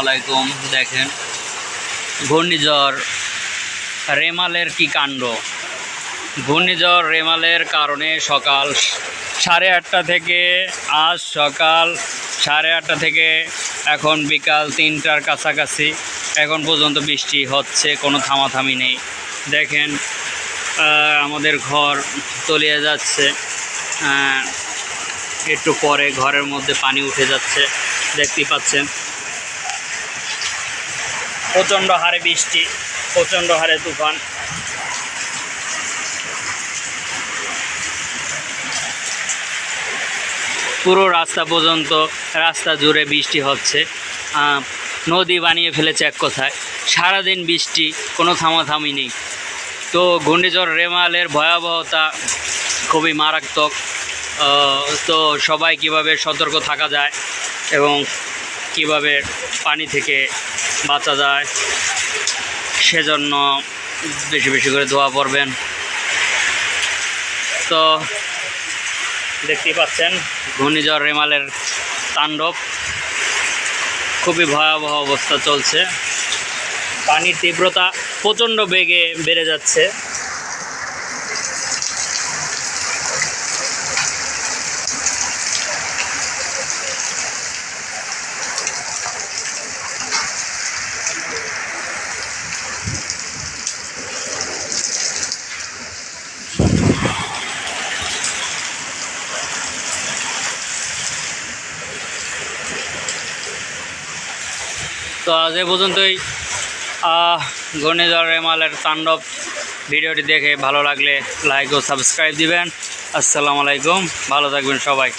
আলাইকুম, দেখেন। ঘূর্ণিঝড় রেমালের কি কাণ্ড? ঘূর্ণিঝড় রেমালের কারণে সকাল সাড়ে আটটা থেকে, আজ সকাল সাড়ে আটটা থেকে, এখন বিকাল তিনটার কাছাকাছি। এখন পর্যন্ত বৃষ্টি হচ্ছে, কোনো থামাথামি নেই। দেখেন আমাদের ঘর তলিয়ে যাচ্ছে। একটু পরে ঘরের মধ্যে পানি উঠে যাচ্ছে দেখতেই পাচ্ছেন। প্রচণ্ড হারে বৃষ্টি, প্রচণ্ড হারে তুফান। পুরো রাস্তা পর্যন্ত রাস্তা জুড়ে বৃষ্টি হচ্ছে। নদী বানিয়ে ফেলেছে এক কথায়। সারাদিন বৃষ্টি, কোনো থামাথামি নেই। তো ঘূর্ণিঝড় রেমালের ভয়াবহতা খুবই মারাত্মক। তো সবাই কীভাবে সতর্ক থাকা যায় এবং কীভাবে পানি থেকে বাঁচা যায়, সেজন্য বেশি বেশি করে দোয়া পড়বেন। তো দেখতেই পাচ্ছেন, ঘূর্ণিঝড় রেমালের তাণ্ডব। খুবই ভয়াবহ অবস্থা চলছে। পানির তীব্রতা প্রচণ্ড বেগে বেড়ে যাচ্ছে। তো আজ এ পর্যন্তই। ঘূর্ণিঝড় রেমালের তাণ্ডব ভিডিওটি দেখে ভালো লাগলে লাইক ও সাবস্ক্রাইব দিবেন। আসসালামু আলাইকুম, ভালো থাকবেন সবাই।